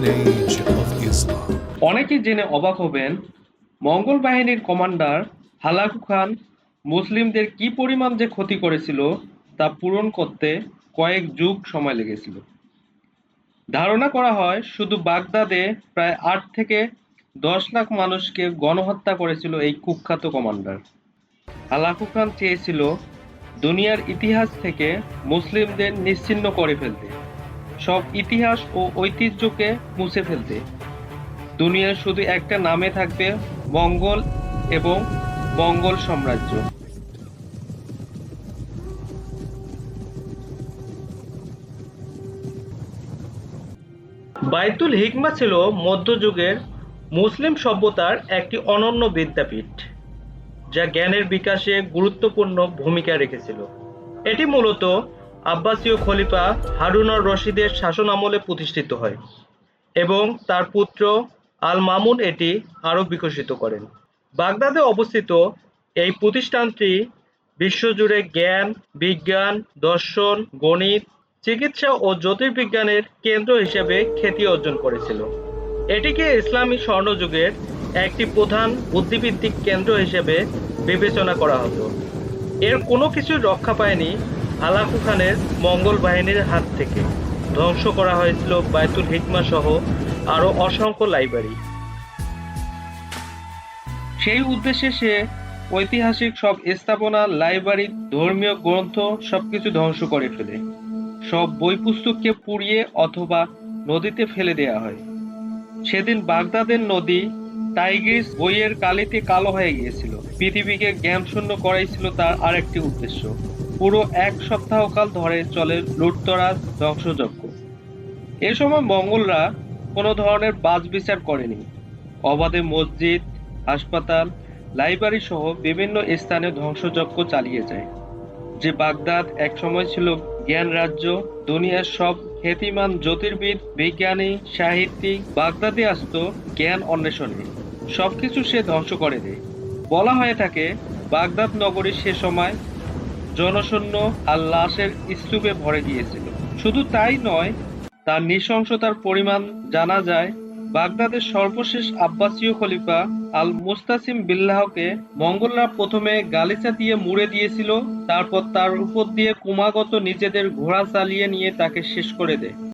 golden. অনেকেই জেনে অবাক হবেন, মঙ্গল বাহিনীর কমান্ডার হালাকু খান মুসলিমদের কি পরিমাণ যে ক্ষতি করেছিল তা পূরণ করতে কয়েক যুগ সময় লেগেছিল। ধারণা করা হয়, শুধু বাগদাদে প্রায় আট থেকে দশ লাখ মানুষকে গণহত্যা করেছিল এই কুখ্যাত কমান্ডার। হালাকু খান চেয়েছিল দুনিয়ার ইতিহাস থেকে মুসলিমদের নিশ্চিহ্ন করে ফেলতে। সব ইতিহাস ও ঐতিহ্যকে মুছে ফেলতে। দুনিয়ার শুধু একটা নামে থাকবে মঙ্গল এবং মঙ্গল সাম্রাজ্য। বাইতুল হিকমা ছিল মধ্যযুগের মুসলিম সভ্যতার একটি অনন্য বিদ্যাপীঠ, যা জ্ঞানের বিকাশে গুরুত্বপূর্ণ ভূমিকা রেখেছিল। এটি মূলত আব্বাসীয় খলিফা হারুনর রশিদের শাসন আমলে প্রতিষ্ঠিত হয় এবং তার পুত্র আল মামুন এটি আরও বিকশিত করেন। বাগদাদে অবস্থিত এই প্রতিষ্ঠানটি বিশ্বজুড়ে জ্ঞান, বিজ্ঞান, দর্শন, গণিত, চিকিৎসা ও জ্যোতির্বিজ্ঞানের কেন্দ্র হিসেবে খ্যাতি অর্জন করেছিল। এটিকে ইসলামী স্বর্ণযুগের একটি প্রধান বুদ্ধিভিত্তিক কেন্দ্র হিসেবে বিবেচনা করা হতো। এর কোনো কিছু রক্ষা পায়নি হালাকু খানের মঙ্গল বাহিনীর হাত থেকে। ধ্বংস করা হয়েছিল বায়তুল হিকমা সহ আরও অসংখ্য লাইব্রেরি। সেই উদ্দেশ্যে সে ঐতিহাসিক সব স্থাপনা, লাইব্রেরি, ধর্মীয় গ্রন্থ সবকিছু ধ্বংস করে ফেলে। সব বই পুস্তককে পুড়িয়ে অথবা নদীতে ফেলে দেয়া হয়। সেদিন বাগদাদের নদী টাইগ্রিস বইয়ের কালিতে কালো হয়ে গিয়েছিল। পৃথিবীকে জ্ঞানশূন্য করাই ছিল তার আরেকটি উদ্দেশ্য। পুরো এক সপ্তাহকাল ধরে চলে লুটতরাজ ধ্বংসযজ্ঞ। এ সময় মঙ্গলরা কোনো ধরনের বাজ বিচার করেনি। অবাধে মসজিদ, হাসপাতাল, লাইব্রেরি সহ বিভিন্ন স্থানে ধ্বংসযজ্ঞ চালিয়ে যায়। যে বাগদাদ এক সময় ছিল জ্ঞান রাজ্য, দুনিয়ার সব খ্যাতিমান জ্যোতির্বিদ, বিজ্ঞানী, সাহিত্যিক বাগদাদে আসত জ্ঞান অন্বেষণে। সবকিছু সে ধ্বংস করে দেয়। বলা হয়ে থাকে, বাগদাদ নগরী সে সময় জনশূন্য আর লাশের স্তূপে ভরে গিয়েছিল শুধু তাই নয়, তার নৃশংসতার পরিমাণ জানা যায়, বাগদাদের সর্বশেষ আব্বাসীয় খলিফা আল মুস্তাসিম বিল্লাহকে মঙ্গলরা প্রথমে গালিচা দিয়ে মুড়ে দিয়েছিল, তারপর তার উপর দিয়ে ক্রমাগত নিজেদের ঘোড়া চালিয়ে নিয়ে তাকে শেষ করে দেয়।